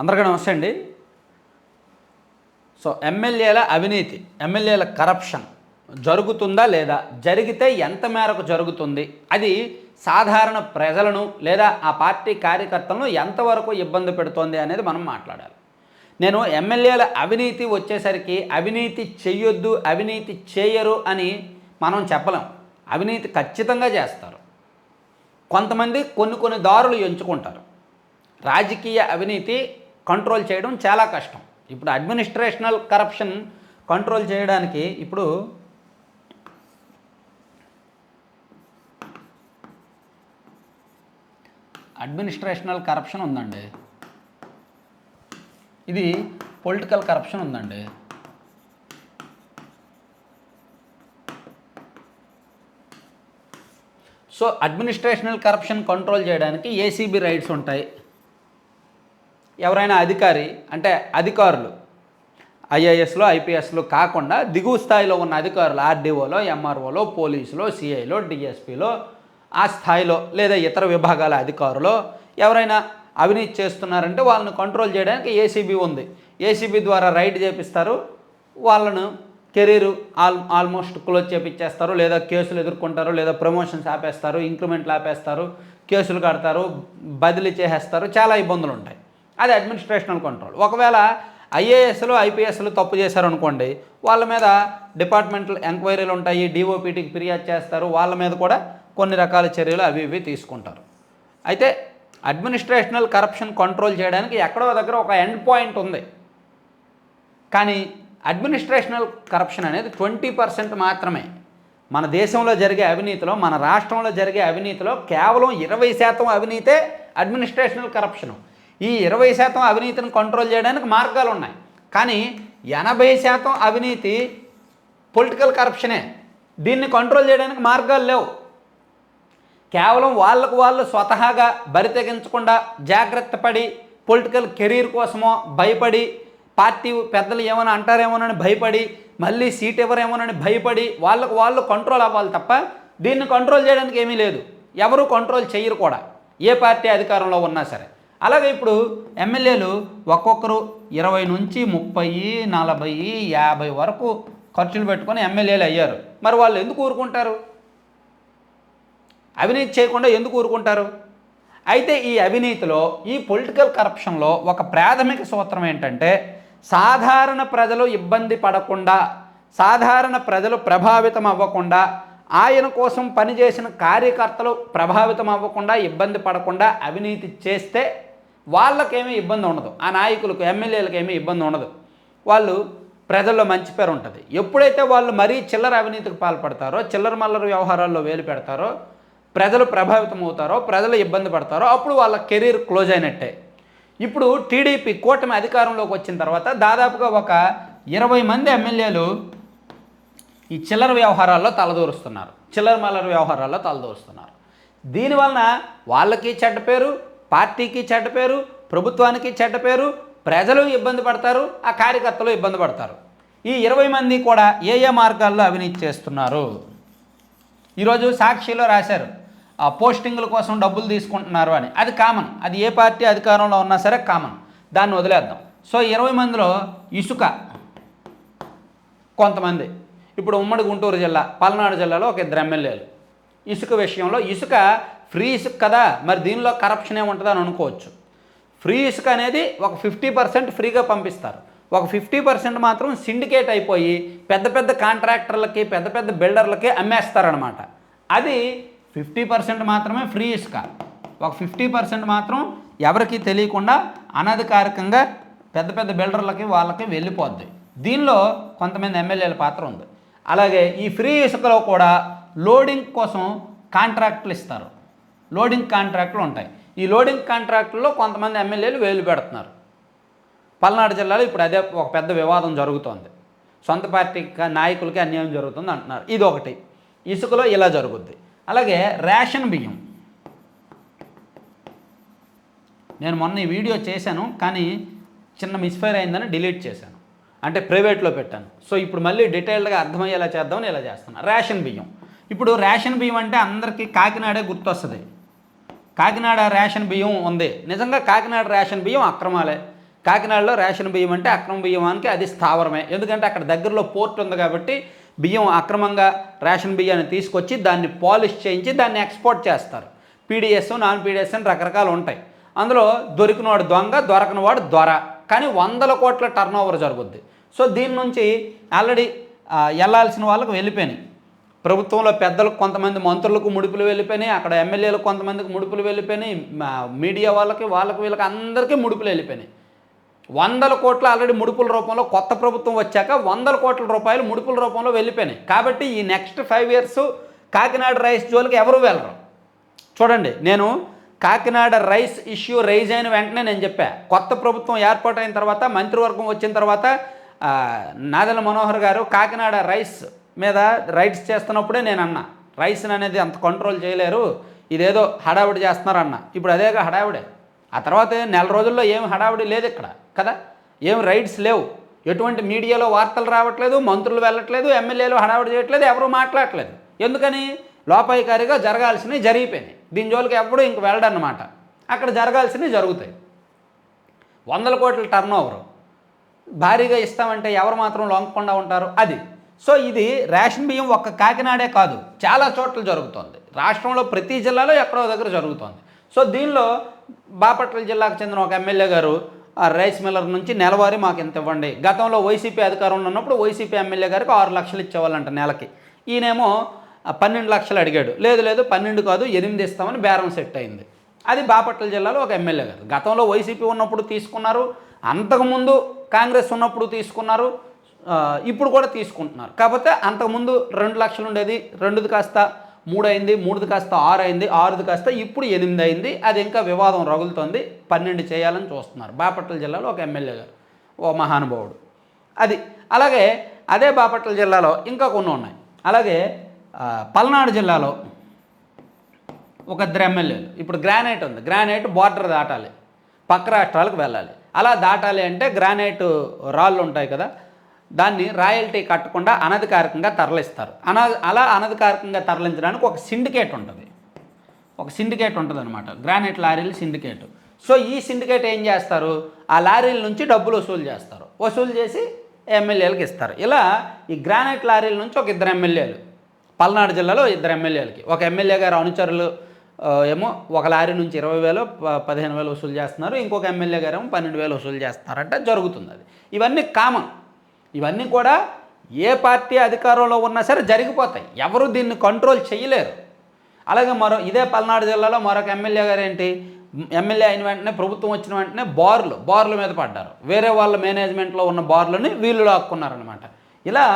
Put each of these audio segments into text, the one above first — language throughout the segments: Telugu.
అందరికీ నమస్తే అండి. సో ఎమ్మెల్యేల అవినీతి ఎమ్మెల్యేల కరప్షన్ జరుగుతుందా లేదా? జరిగితే ఎంత మేరకు జరుగుతుంది? అది సాధారణ ప్రజలను లేదా ఆ పార్టీ కార్యకర్తలను ఎంతవరకు ఇబ్బంది పెడుతోంది అనేది మనం మాట్లాడాలి. నేను ఎమ్మెల్యేల అవినీతి వచ్చేసరికి అవినీతి చెయ్యొద్దు అవినీతి చేయరు అని మనం చెప్పలేం. అవినీతి ఖచ్చితంగా చేస్తారు. కొంతమంది కొన్ని కొన్ని దారులు ఎంచుకుంటారు. రాజకీయ అవినీతి కంట్రోల్ చేయడం చాలా కష్టం. ఇప్పుడు అడ్మినిస్ట్రేషనల్ కరప్షన్ కంట్రోల్ చేయడానికి ఇప్పుడు అడ్మినిస్ట్రేషనల్ కరప్షన్ ఉందండి. ఇది పొలిటికల్ కరప్షన్ ఉందండి. సో అడ్మినిస్ట్రేషనల్ కరప్షన్ కంట్రోల్ చేయడానికి ఏసీబీ రైట్స్ ఉంటాయి. ఎవరైనా అధికారి అంటే అధికారులు ఐఏఎస్లో ఐపీఎస్లో కాకుండా దిగువ స్థాయిలో ఉన్న అధికారులు ఆర్డీఓలో ఎంఆర్ఓలో పోలీసులో సిఐలో డిఎస్పీలో ఆ స్థాయిలో లేదా ఇతర విభాగాల అధికారులు ఎవరైనా అవినీతి చేస్తున్నారంటే వాళ్ళని కంట్రోల్ చేయడానికి ఏసీబీ ఉంది. ఏసీబీ ద్వారా రైడ్ చేపిస్తారు. వాళ్ళను కెరీర్ ఆల్ ఆల్మోస్ట్ క్లోజ్ చేపించేస్తారు లేదా కేసులు ఎదుర్కొంటారు లేదా ప్రమోషన్స్ ఆపేస్తారు ఇంక్రిమెంట్లు ఆపేస్తారు కేసులు కడతారు బదిలీ చేసేస్తారు చాలా ఇబ్బందులు ఉంటాయి. అది అడ్మినిస్ట్రేషనల్ కంట్రోల్ ఒకవేళ ఐఏఎస్లు ఐపీఎస్లు తప్పు చేశారనుకోండి వాళ్ళ మీద డిపార్ట్మెంటల్ ఎంక్వైరీలు ఉంటాయి డిఓపిటీకి ఫిర్యాదు చేస్తారు వాళ్ళ మీద కూడా కొన్ని రకాల చర్యలు అవి ఇవి తీసుకుంటారు. అయితే అడ్మినిస్ట్రేషనల్ కరప్షన్ కంట్రోల్ చేయడానికి ఎక్కడో దగ్గర ఒక ఎండ్ పాయింట్ ఉంది. కానీ అడ్మినిస్ట్రేషనల్ కరప్షన్ అనేది ట్వంటీ పర్సెంట్ మాత్రమే. మన దేశంలో జరిగే అవినీతిలో మన రాష్ట్రంలో జరిగే అవినీతిలో కేవలం ఇరవై శాతం అవినీతే అడ్మినిస్ట్రేషనల్ కరప్షన్ ఈ ఇరవై శాతం అవినీతిని కంట్రోల్ చేయడానికి మార్గాలు ఉన్నాయి. కానీ ఎనభై శాతం అవినీతి పొలిటికల్ కరప్షనే దీన్ని కంట్రోల్ చేయడానికి మార్గాలు లేవు. కేవలం వాళ్ళకు వాళ్ళు స్వతహాగా బరితెగించకుండా జాగ్రత్త పడి పొలిటికల్ కెరీర్ కోసమో భయపడి పార్టీ పెద్దలు ఏమైనా అంటారేమోనని భయపడి మళ్ళీ సీట్ ఎవరేమోనని భయపడి వాళ్ళకు వాళ్ళు కంట్రోల్ అవ్వాలి తప్ప దీన్ని కంట్రోల్ చేయడానికి ఏమీ లేదు. ఎవరు కంట్రోల్ చేయరు కూడా. ఏ పార్టీ అధికారంలో ఉన్నా సరే. అలాగే ఇప్పుడు ఎమ్మెల్యేలు ఒక్కొక్కరు ఇరవై నుంచి ముప్పై నలభై యాభై వరకు ఖర్చులు పెట్టుకొని ఎమ్మెల్యేలు అయ్యారు. మరి వాళ్ళు ఎందుకు ఊరుకుంటారు? అవినీతి చేయకుండా ఎందుకు ఊరుకుంటారు? అయితే ఈ అవినీతిలో ఈ పొలిటికల్ కరప్షన్లో ఒక ప్రాథమిక సూత్రం ఏంటంటే సాధారణ ప్రజలు ఇబ్బంది పడకుండా సాధారణ ప్రజలు ప్రభావితం అవ్వకుండా ఆయన కోసం పనిచేసిన కార్యకర్తలు ప్రభావితం అవ్వకుండా ఇబ్బంది పడకుండా అవినీతి చేస్తే వాళ్ళకేమీ ఇబ్బంది ఉండదు. ఆ నాయకులకు ఎమ్మెల్యేలకు ఏమీ ఇబ్బంది ఉండదు. వాళ్ళు ప్రజల్లో మంచి పేరు ఉంటుంది. ఎప్పుడైతే వాళ్ళు మరీ చిల్లర అవినీతికి పాల్పడతారో చిల్లర మల్లర వ్యవహారాల్లో వేలు పెడతారో ప్రజలు ప్రభావితం అవుతారో ప్రజలు ఇబ్బంది పడతారో అప్పుడు వాళ్ళ కెరీర్ క్లోజ్ అయినట్టే. ఇప్పుడు టీడీపీ కూటమి అధికారంలోకి వచ్చిన తర్వాత దాదాపుగా ఒక ఇరవై మంది ఎమ్మెల్యేలు ఈ చిల్లర వ్యవహారాల్లో తలదూరుస్తున్నారు. చిల్లర మల్లర వ్యవహారాల్లో తలదూరుస్తున్నారు. దీనివలన వాళ్ళకి చెడ్డ పేరు పార్టీకి చెడ్డ పేరు ప్రభుత్వానికి చెడ్డ పేరు ప్రజలు ఇబ్బంది పడతారు ఆ కార్యకర్తలు ఇబ్బంది పడతారు. ఈ ఇరవై మంది కూడా ఏ ఏ మార్గాల్లో అవినీతి చేస్తున్నారు? ఈరోజు సాక్షిలో రాశారు ఆ పోస్టింగుల కోసం డబ్బులు తీసుకుంటున్నారు అని. అది కామన్. అది ఏ పార్టీ అధికారంలో ఉన్నా సరే కామన్. దాన్ని వదిలేద్దాం. సో ఇరవై మందిలో ఇసుక కొంతమంది. ఇప్పుడు ఉమ్మడి గుంటూరు జిల్లా పల్నాడు జిల్లాలో ఒక ఇద్దరు ఎమ్మెల్యేలు. ఇసుక విషయంలో ఇసుక ఫ్రీ ఇసుక కదా మరి దీనిలో కరప్షన్ ఏముంటుంది అని అనుకోవచ్చు. ఫ్రీ ఇసుక అనేది ఒక ఫిఫ్టీ పర్సెంట్ ఫ్రీగా పంపిస్తారు. ఒక ఫిఫ్టీ పర్సెంట్ మాత్రం సిండికేట్ అయిపోయి పెద్ద పెద్ద కాంట్రాక్టర్లకి పెద్ద పెద్ద బిల్డర్లకి అమ్మేస్తారనమాట అది ఫిఫ్టీ పర్సెంట్ మాత్రమే ఫ్రీ ఇసుక. ఒక ఫిఫ్టీ పర్సెంట్ మాత్రం ఎవరికి తెలియకుండా అనధికారికంగా పెద్ద పెద్ద బిల్డర్లకి వాళ్ళకి వెళ్ళిపోద్ది. దీనిలో కొంతమంది ఎమ్మెల్యేల పాత్ర ఉంది. అలాగే ఈ ఫ్రీ ఇసుకలో కూడా లోడింగ్ కోసం కాంట్రాక్ట్లు ఇస్తారు. లోడింగ్ కాంట్రాక్టులు ఉంటాయి. ఈ లోడింగ్ కాంట్రాక్టుల్లో కొంతమంది ఎమ్మెల్యేలు వేలు పెడుతున్నారు. పల్నాడు జిల్లాలో ఇప్పుడు అదే ఒక పెద్ద వివాదం జరుగుతోంది. సొంత పార్టీ నాయకులకి అన్యాయం జరుగుతుంది అంటున్నారు. ఇది ఒకటి ఇసుకలో ఇలా జరుగుద్ది. అలాగే రేషన్ బియ్యం. నేను మొన్న ఈ వీడియో చేశాను కానీ చిన్న మిస్ఫైర్ అయిందని డిలీట్ చేశాను. అంటే ప్రైవేట్లో పెట్టాను. సో ఇప్పుడు మళ్ళీ డీటెయిల్డ్గా అర్థమయ్యేలా చేద్దామని ఇలా చేస్తున్నాను రేషన్ బియ్యం. ఇప్పుడు రేషన్ బియ్యం అంటే అందరికీ కాకినాడే గుర్తొస్తుంది. కాకినాడ రేషన్ బియ్యం ఉంది. నిజంగా కాకినాడ రేషన్ బియ్యం అక్రమాలే. కాకినాడలో రేషన్ బియ్యం అంటే అక్రమ బియ్యమానికి అది స్థావరమే. ఎందుకంటే అక్కడ దగ్గరలో పోర్ట్ ఉంది కాబట్టి బియ్యం అక్రమంగా రేషన్ బియ్యాన్ని తీసుకొచ్చి దాన్ని పాలిష్ చేయించి దాన్ని ఎక్స్పోర్ట్ చేస్తారు. పీడిఎస్ నాన్ పీడిఎస్ అని రకరకాలు ఉంటాయి. అందులో దొరికినవాడు దొంగ దొరకనివాడు దొర. కానీ వందల కోట్ల టర్న్ ఓవర్ జరుగుద్ది. సో దీని నుంచి ఆల్రెడీ వెళ్ళాల్సిన వాళ్ళకు వెళ్ళిపోయినాయి. ప్రభుత్వంలో పెద్దలకు కొంతమంది మంత్రులకు ముడుపులు వెళ్ళిపోయినాయి అక్కడ ఎమ్మెల్యేలకు కొంతమందికి ముడుపులు వెళ్ళిపోయినాయి మా మీడియా వాళ్ళకి వాళ్ళకి వీళ్ళకి అందరికీ ముడుపులు వెళ్ళిపోయినాయి. వందల కోట్ల ఆల్రెడీ ముడుపుల రూపంలో కొత్త ప్రభుత్వం వచ్చాక వందల కోట్ల రూపాయలు ముడుపుల రూపంలో వెళ్ళిపోయినాయి. కాబట్టి ఈ next five years Kakinada rice జోలికి ఎవరు వెళ్ళరు. చూడండి నేను కాకినాడ రైస్ ఇష్యూ రైజ్ అయిన వెంటనే నేను చెప్పా కొత్త ప్రభుత్వం ఏర్పాటైన తర్వాత మంత్రివర్గం వచ్చిన తర్వాత నాదల మనోహర్ గారు కాకినాడ రైస్ మీద రైట్స్ చేస్తున్నప్పుడే నేను అన్నా రైస్ అనేది అంత కంట్రోల్ చేయలేరు. ఇదేదో హడావిడి చేస్తున్నారు అన్న ఇప్పుడు అదేగా హడావిడే. ఆ తర్వాత నెల రోజుల్లో ఏం హడావిడి లేదు ఇక్కడ కదా? ఏం రైట్స్ లేవు. ఎటువంటి మీడియాలో వార్తలు రావట్లేదు మంత్రులు వెళ్ళట్లేదు ఎమ్మెల్యేలు హడావిడి చేయట్లేదు ఎవరు మాట్లాడట్లేదు. ఎందుకని? లోపాయికారిగా జరగాల్సినవి జరిగిపోయినాయి. దీని జోలికి ఎప్పుడూ ఇంక వెళ్ళడన్నమాట. అక్కడ జరగాల్సినవి జరుగుతాయి. వందల కోట్ల టర్న్ ఓవర్ భారీగా ఇస్తామంటే ఎవరు మాత్రం లొంగకుండా ఉంటారు? అది. సో ఇది రేషన్ బియ్యం ఒక్క కాకినాడే కాదు చాలా చోట్ల జరుగుతోంది. రాష్ట్రంలో ప్రతి జిల్లాలో ఎక్కడో దగ్గర జరుగుతోంది. సో దీనిలో బాపట్ల జిల్లాకు చెందిన ఒక ఎమ్మెల్యే గారు ఆ రైస్ మిల్లర్ నుంచి నెలవారీ మాకు ఇంత ఇవ్వండి. గతంలో వైసీపీ అధికారంలో ఉన్నప్పుడు వైసీపీ ఎమ్మెల్యే గారికి ఆరు లక్షలు ఇచ్చేవాళ్ళంట నెలకి. ఈయనేమో పన్నెండు లక్షలు అడిగాడు. లేదు లేదు పన్నెండు కాదు ఎనిమిది ఇస్తామని బేరం సెట్ అయింది. అది బాపట్ల జిల్లాలో ఒక ఎమ్మెల్యే గారు. గతంలో వైసీపీ ఉన్నప్పుడు తీసుకున్నారు అంతకుముందు కాంగ్రెస్ ఉన్నప్పుడు తీసుకున్నారు ఇప్పుడు కూడా తీసుకుంటున్నారు. కాకపోతే అంతకుముందు రెండు లక్షలు ఉండేది రెండుది కాస్త మూడు అయింది మూడుది కాస్త ఆరు అయింది ఆరుది కాస్త ఇప్పుడు ఎనిమిది అయింది అది ఇంకా వివాదం రగులుతోంది పన్నెండు చేయాలని చూస్తున్నారు. బాపట్ల జిల్లాలో ఒక ఎమ్మెల్యే గారు ఓ మహానుభావుడు. అది అలాగే అదే బాపట్ల జిల్లాలో ఇంకా కొన్ని ఉన్నాయి. అలాగే పల్నాడు జిల్లాలో ఒక ఇద్దరు ఎమ్మెల్యేలు ఇప్పుడు గ్రానైట్ ఉంది. గ్రానైట్ బార్డర్ దాటాలి. పక్క రాష్ట్రాలకు వెళ్ళాలి. అలా దాటాలి అంటే గ్రానైట్ రాళ్ళు ఉంటాయి కదా దాన్ని రాయల్టీ కట్టకుండా అనధికారికంగా తరలిస్తారు. అనా అలా అనధికారికంగా తరలించడానికి ఒక సిండికేట్ ఉంటుంది. ఒక సిండికేట్ ఉంటుంది అనమాట గ్రానైట్ లారీలు సిండికేట్. సో ఈ సిండికేట్ ఏం చేస్తారు? ఆ లారీల నుంచి డబ్బులు వసూలు చేస్తారు. వసూలు చేసి ఎమ్మెల్యేలకు ఇస్తారు. ఇలా ఈ గ్రానైట్ లారీల నుంచి ఒక ఇద్దరు ఎమ్మెల్యేలు పల్నాడు జిల్లాలో ఇద్దరు ఎమ్మెల్యేలకి. ఒక ఎమ్మెల్యే గారు అనుచరులు ఏమో ఒక లారీ నుంచి ఇరవై వేలు పదిహేను వేలు వసూలు చేస్తున్నారు. ఇంకొక ఎమ్మెల్యే గారు ఏమో పన్నెండు వేలు వసూలు చేస్తున్నారంటే జరుగుతుంది అది. ఇవన్నీ కామన్. ఇవన్నీ కూడా ఏ పార్టీ అధికారంలో ఉన్నా సరే జరిగిపోతాయి. ఎవరు దీన్ని కంట్రోల్ చేయలేరు. అలాగే మరో ఇదే పల్నాడు జిల్లాలో మరొక ఎమ్మెల్యే గారు ఏంటి? ఎమ్మెల్యే అయిన వెంటనే ప్రభుత్వం వచ్చిన వెంటనే బార్లు బార్ల మీద పడ్డారు. వేరే వాళ్ళ మేనేజ్మెంట్లో ఉన్న బార్లని వీళ్ళు లాక్కున్నారనమాట ఇలా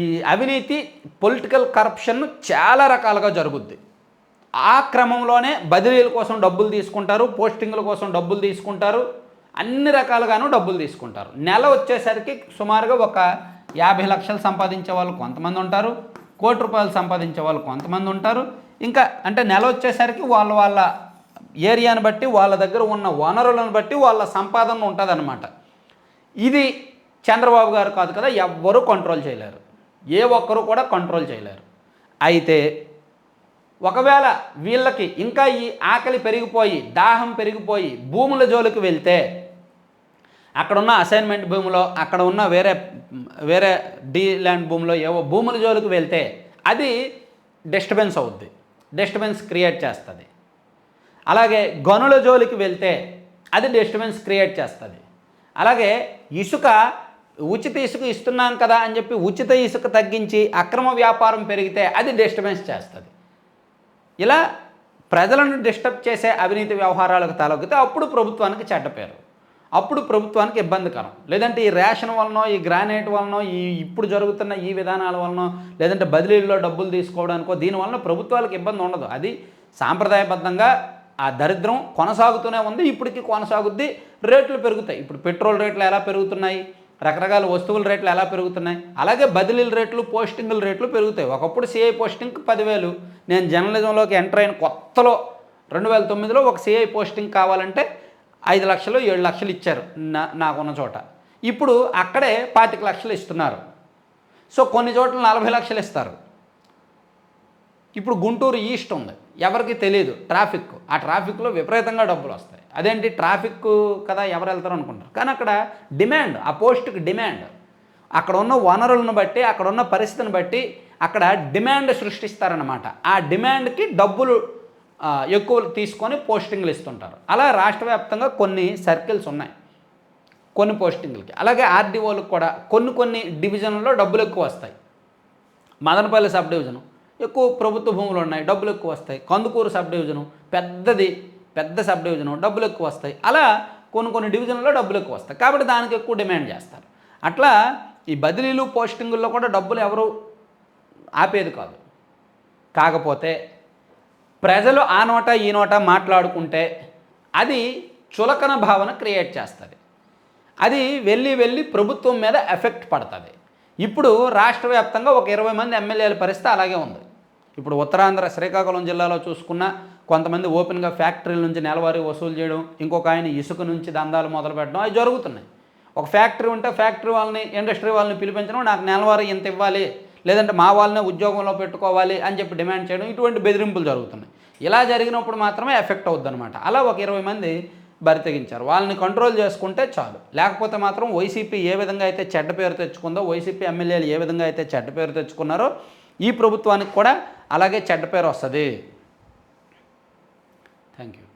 ఈ అవినీతి పొలిటికల్ కరప్షన్ చాలా రకాలుగా జరుగుద్ది. ఆ క్రమంలోనే బదిలీల కోసం డబ్బులు తీసుకుంటారు పోస్టింగ్ల కోసం డబ్బులు తీసుకుంటారు. అన్ని రకాలుగాను డబ్బులు తీసుకుంటారు. నెల వచ్చేసరికి సుమారుగా ఒక యాభై లక్షలు సంపాదించే వాళ్ళు కొంతమంది ఉంటారు కోటి రూపాయలు సంపాదించే వాళ్ళు కొంతమంది ఉంటారు. ఇంకా అంటే నెల వచ్చేసరికి వాళ్ళ వాళ్ళ ఏరియాని బట్టి వాళ్ళ దగ్గర ఉన్న వనరులను బట్టి వాళ్ళ సంపాదన ఉంటుందన్నమాట. ఇది చంద్రబాబు గారు కాదు కదా ఎవ్వరూ కంట్రోల్ చేయలేరు. ఏ ఒక్కరూ కూడా కంట్రోల్ చేయలేరు. అయితే ఒకవేళ వీళ్ళకి ఇంకా ఈ ఆకలి పెరిగిపోయి దాహం పెరిగిపోయి భూముల జోలికి వెళ్తే అక్కడ ఉన్న అసైన్మెంట్ భూమిలో అక్కడ ఉన్న వేరే వేరే డీ ల్యాండ్ భూమిలో ఏవో భూముల జోలికి వెళ్తే అది డిస్టర్బెన్స్ అవుద్ది. డిస్టర్బెన్స్ క్రియేట్ చేస్తుంది. అలాగే గనుల జోలికి వెళ్తే అది డిస్టర్బెన్స్ క్రియేట్ చేస్తుంది. అలాగే ఇసుక ఉచిత ఇసుక ఇస్తున్నాం కదా అని చెప్పి ఉచిత ఇసుక తగ్గించి అక్రమ వ్యాపారం పెరిగితే అది డిస్టర్బెన్స్ చేస్తుంది. ఇలా ప్రజలను డిస్టర్బ్ చేసే అవినీతి వ్యవహారాలకు తలొగ్గితే అప్పుడు ప్రభుత్వానికి చెడ్డ పేరు. అప్పుడు ప్రభుత్వానికి ఇబ్బందికరం లేదంటే ఈ రేషన్ వలనో ఈ గ్రానైట్ వలనో ఈ ఇప్పుడు జరుగుతున్న ఈ విధానాల వలనో లేదంటే బదిలీల్లో డబ్బులు తీసుకోవడానికో దీని వలన ప్రభుత్వాలకు ఇబ్బంది ఉండదు. అది సాంప్రదాయబద్ధంగా ఆ దరిద్రం కొనసాగుతూనే ఉంది. ఇప్పటికీ కొనసాగుద్ది. రేట్లు పెరుగుతాయి. ఇప్పుడు పెట్రోల్ రేట్లు ఎలా పెరుగుతున్నాయి? రకరకాల వస్తువుల రేట్లు ఎలా పెరుగుతున్నాయి? అలాగే బదిలీల రేట్లు పోస్టింగుల రేట్లు పెరుగుతాయి. ఒకప్పుడు సిఐ పోస్టింగ్ పదివేలు. నేను జర్నలిజంలోకి ఎంటర్ అయిన కొత్తలో రెండు వేల తొమ్మిదిలో ఒక సిఐ పోస్టింగ్ కావాలంటే ఐదు లక్షలు ఏడు లక్షలు ఇచ్చారు నా నాకున్న చోట. ఇప్పుడు అక్కడే పాతిక లక్షలు ఇస్తున్నారు. సో కొన్ని చోట్ల నలభై లక్షలు ఇస్తారు. ఇప్పుడు గుంటూరు ఈస్ట్ ఉంది. ఎవరికి తెలియదు ట్రాఫిక్ ఆ ట్రాఫిక్లో విపరీతంగా డబ్బులు వస్తాయి. అదేంటి? ట్రాఫిక్ కదా ఎవరు వెళ్తారు అనుకుంటారు. కానీ అక్కడ డిమాండ్ ఆ పోస్ట్కి డిమాండ్. అక్కడ ఉన్న వనరులను బట్టి అక్కడ ఉన్న పరిస్థితిని బట్టి అక్కడ డిమాండ్ సృష్టిస్తారనమాట ఆ డిమాండ్కి డబ్బులు ఎక్కువ తీసుకొని పోస్టింగ్లు ఇస్తుంటారు. అలా రాష్ట్ర వ్యాప్తంగా కొన్ని సర్కిల్స్ ఉన్నాయి. కొన్ని పోస్టింగ్లకి. అలాగే ఆర్డీఓలకు కూడా కొన్ని కొన్ని డివిజన్లలో డబ్బులు ఎక్కువ వస్తాయి. మదనపల్లి సబ్ డివిజను ఎక్కువ ప్రభుత్వ భూములు ఉన్నాయి డబ్బులు ఎక్కువ వస్తాయి. కందుకూరు సబ్ డివిజను పెద్దది పెద్ద సబ్ డివిజను డబ్బులు ఎక్కువ వస్తాయి. అలా కొన్ని కొన్ని డివిజన్లో డబ్బులు ఎక్కువ వస్తాయి. కాబట్టి దానికి ఎక్కువ డిమాండ్ చేస్తారు. అట్లా ఈ బదిలీలు పోస్టింగుల్లో కూడా డబ్బులు ఎవరు ఆపేది కాదు. కాకపోతే ప్రజలు ఆ నోట ఈ నోట మాట్లాడుకుంటే అది చులకన భావన క్రియేట్ చేస్తుంది. అది వెళ్ళి వెళ్ళి ప్రభుత్వం మీద ఎఫెక్ట్ పడుతుంది. ఇప్పుడు రాష్ట్ర వ్యాప్తంగా ఒక ఇరవై మంది ఎమ్మెల్యేల పరిస్థితి అలాగే ఉంది. ఇప్పుడు ఉత్తరాంధ్ర శ్రీకాకుళం జిల్లాలో చూసుకున్న కొంతమంది ఓపెన్గా ఫ్యాక్టరీల నుంచి నెలవారీ వసూలు చేయడం ఇంకొక ఆయన ఇసుక నుంచి దందాలు మొదలు పెట్టడం అవి జరుగుతున్నాయి. ఒక ఫ్యాక్టరీ ఉంటే ఫ్యాక్టరీ వాళ్ళని ఇండస్ట్రీ వాళ్ళని పిలిపించడం నాకు నెలవారీ ఇంత ఇవ్వాలి లేదంటే మా వాళ్ళనే ఉద్యోగంలో పెట్టుకోవాలి అని చెప్పి డిమాండ్ చేయడం ఇటువంటి బెదిరింపులు జరుగుతున్నాయి. ఇలా జరిగినప్పుడు మాత్రమే ఎఫెక్ట్ అవుద్దనమాట అలా ఒక ఇరవై మంది బరితెగించారు వాళ్ళని కంట్రోల్ చేసుకుంటే చాలు. లేకపోతే మాత్రం వైసీపీ ఏ విధంగా అయితే చెడ్డ పేరు తెచ్చుకుందో వైసీపీ ఎమ్మెల్యేలు ఏ విధంగా అయితే చెడ్డ పేరు తెచ్చుకున్నారో ఈ ప్రభుత్వానికి కూడా అలాగే చెడ్డ పేరు వస్తుంది. Thank you